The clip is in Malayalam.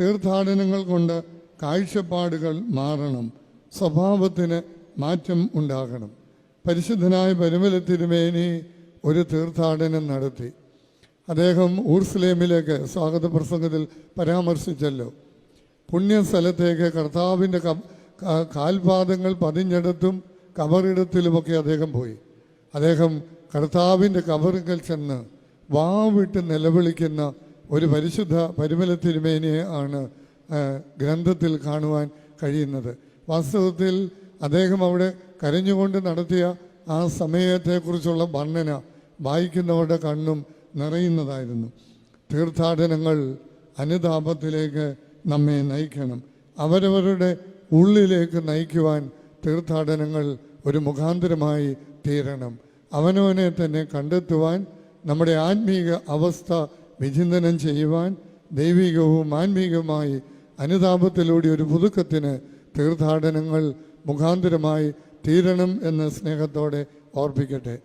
തീർത്ഥാടനങ്ങൾ കൊണ്ട് കാഴ്ചപ്പാടുകൾ മാറണം. സ്വഭാവത്തിന് മാറ്റം ഉണ്ടാകണം. പരിശുദ്ധനായ പരുമല തിരുമേനി ഒരു തീർത്ഥാടനം നടത്തി. അദ്ദേഹം ഊർസ്ലേമിലേക്ക് സ്വാഗത പ്രസംഗത്തിൽ പരാമർശിച്ചല്ലോ. പുണ്യസ്ഥലത്തേക്ക് കർത്താവിന്റെ കാൽപാദങ്ങൾ പതിഞ്ഞെടുത്തും കബറിടത്തിലുമൊക്കെ അദ്ദേഹം പോയി. അദ്ദേഹം കർത്താവിന്റെ കബറുകൾ ചെന്ന് വാവിട്ട് നിലവിളിക്കുന്ന ഒരു പരിശുദ്ധ പരിമല തിരുമേനിയെ ആണ് ഗ്രന്ഥത്തിൽ കാണുവാൻ കഴിയുന്നത്. വാസ്തവത്തിൽ അദ്ദേഹം അവിടെ കരഞ്ഞുകൊണ്ട് നടത്തിയ ആ സമയത്തെക്കുറിച്ചുള്ള വർണന വായിക്കുന്നവരുടെ കണ്ണും നിറയുന്നതായിരുന്നു. തീർത്ഥാടനങ്ങൾ അനുതാപത്തിലേക്ക് നമ്മെ നയിക്കണം. അവരവരുടെ ഉള്ളിലേക്ക് നയിക്കുവാൻ തീർത്ഥാടനങ്ങൾ ഒരു മുഖാന്തരമായി തീരണം. അവനവനെ തന്നെ കണ്ടെത്തുവാൻ നമ്മുടെ ആത്മീക അവസ്ഥ വിചിന്തനം ചെയ്യുവാൻ ദൈവികവും ആത്മീകവുമായി അനുതാപത്തിലൂടെ ഒരു പുതുക്കത്തിന് തീർത്ഥാടനങ്ങൾ മുഖാന്തരമായി തീരണം എന്ന സ്നേഹത്തോടെ ഓർപ്പിക്കട്ടെ.